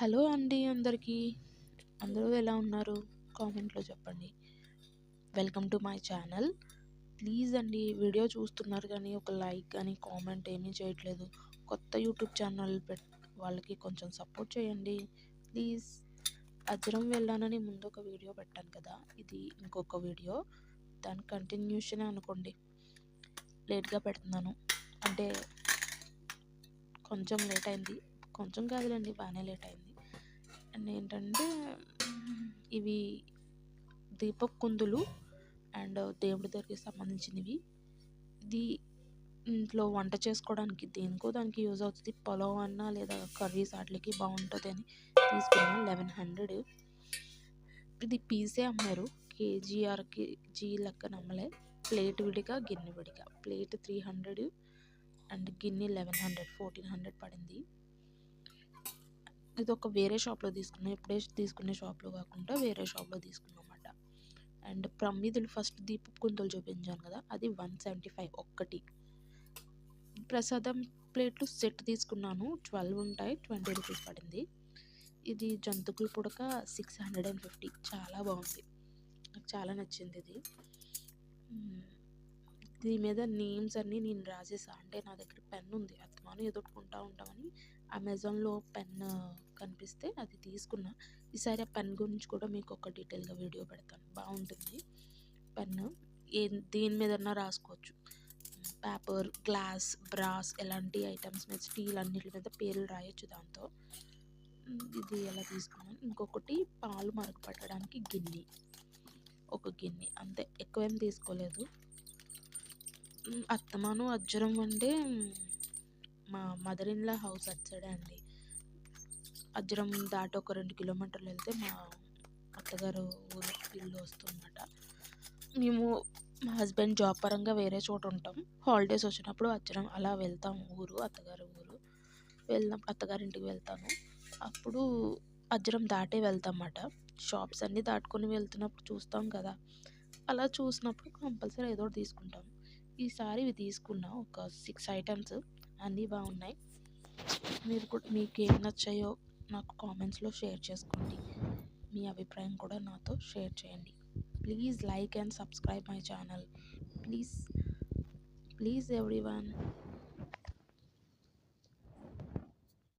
Hello అండి అందరికీ. అందరూ ఎలా ఉన్నారు? కామెంట్లో చెప్పండి. Welcome to my channel. Please అండి వీడియో చూస్తున్నారు కానీ ఒక లైక్ కానీ కామెంట్ ఏమీ చేయట్లేదు. కొత్త యూట్యూబ్ ఛానల్ పెట్ వాళ్ళకి కొంచెం సపోర్ట్ చేయండి. ప్లీజ్. అజ్రం వెళ్ళానని ముందు ఒక వీడియో పెట్టాను కదా ఇది ఇంకొక వీడియో. దాని కంటిన్యూషన్ అనుకోండి. లేట్గా పెడుతున్నాను. అంటే కొంచెం లేట్ అయింది. కొంచెం కాదులేండి బాగానే లేట్ అయింది. అండ్ ఏంటంటే ఇవి దీపక్ కుందులు అండ్ దేవుడి దగ్గరికి సంబంధించినవి. ఇది ఇంట్లో వంట చేసుకోవడానికి దేనికో దానికి యూజ్ అవుతుంది. పొలం అన్నా లేదా కర్రీస్ వాటికి బాగుంటుంది అని తీసుకున్నాను లెవెన్ హండ్రెడ్. ఇది పీసే అమ్మారు. కేజీ ఆర్ కేజీ లెక్కన అమ్మలే ప్లేట్ విడిగా గిన్నె విడిగా. ప్లేట్ త్రీ హండ్రెడ్ అండ్ గిన్నె లెవెన్ హండ్రెడ్ ఫోర్టీన్ హండ్రెడ్ పడింది. ఇది ఒక వేరే షాప్లో తీసుకున్నాం ఇప్పుడే తీసుకునే షాప్లో కాకుండా వేరే షాప్లో తీసుకున్నాం అన్నమాట అండ్ ప్రమిదులు ఫస్ట్ దీపపు కుందులు చూపించాను కదా అది వన్ సెవెంటీ ఫైవ్ ఒక్కటి. ప్రసాదం ప్లేట్లు సెట్ తీసుకున్నాను ట్వెల్వ్ ఉంటాయి ట్వంటీ రూపీస్ పడింది. ఇది జంతుకుల పుడక సిక్స్ హండ్రెడ్ అండ్ ఫిఫ్టీ చాలా బాగుంది. నాకు చాలా నచ్చింది ఇది. దీని మీద నేమ్స్ అన్నీ నేను రాసేసా. అంటే నా దగ్గర పెన్ ఉంది. అత్తమాను ఎదుర్కొంటా ఉంటామని అమెజాన్లో పెన్ కనిపిస్తే అది తీసుకున్నా. ఈసారి ఆ పెన్ గురించి కూడా మీకు ఒక డీటెయిల్గా వీడియో పెడతాను. బాగుంటుంది. పెన్ ఏ దేని మీదన్నా రాసుకోవచ్చు. పేపర్ గ్లాస్ బ్రాస్ ఎలాంటి ఐటమ్స్ మీద స్టీల్ అన్నిటి మీద పేర్లు రాయొచ్చు దాంతో. ఇది ఎలా తీసుకున్నాను ఇంకొకటి పాలు మరగ పట్టడానికి గిన్నె. ఒక గిన్నె. అంతే. ఎక్కువేం తీసుకోలేదు. అత్తమాను అజ్జరం అంటే మా మదర్ ఇన్లా హౌస్ అచ్చాడే అండి అజ్జరం దాటి ఒక రెండు కిలోమీటర్లు వెళ్తే మా అత్తగారు ఊరు ఇల్లు వస్తుందన్నమాట మేము మా హస్బెండ్ జాబ్ పరంగా వేరే చోట ఉంటాం. హాలిడేస్ వచ్చినప్పుడు అచ్చరం అలా వెళ్తాం ఊరు అత్తగారు ఊరు. వెళ్దాం అత్తగారింటికి వెళ్తాను. అప్పుడు అజ్జరం దాటే వెళ్తామన్నమాట షాప్స్ అన్నీ దాటుకొని వెళ్తున్నప్పుడు చూస్తాం కదా. అలా చూసినప్పుడు కంపల్సరీ ఏదో ఒకటి తీసుకుంటాం. ఈసారి ఇవి తీసుకున్నా. ఒక సిక్స్ ఐటమ్స్ అన్నీ బాగున్నాయి. మీరు కూడా మీకు ఏం నచ్చాయో నాకు కామెంట్స్లో షేర్ చేసుకోండి. మీ అభిప్రాయం కూడా నాతో షేర్ చేయండి. Please like and subscribe my channel please please every one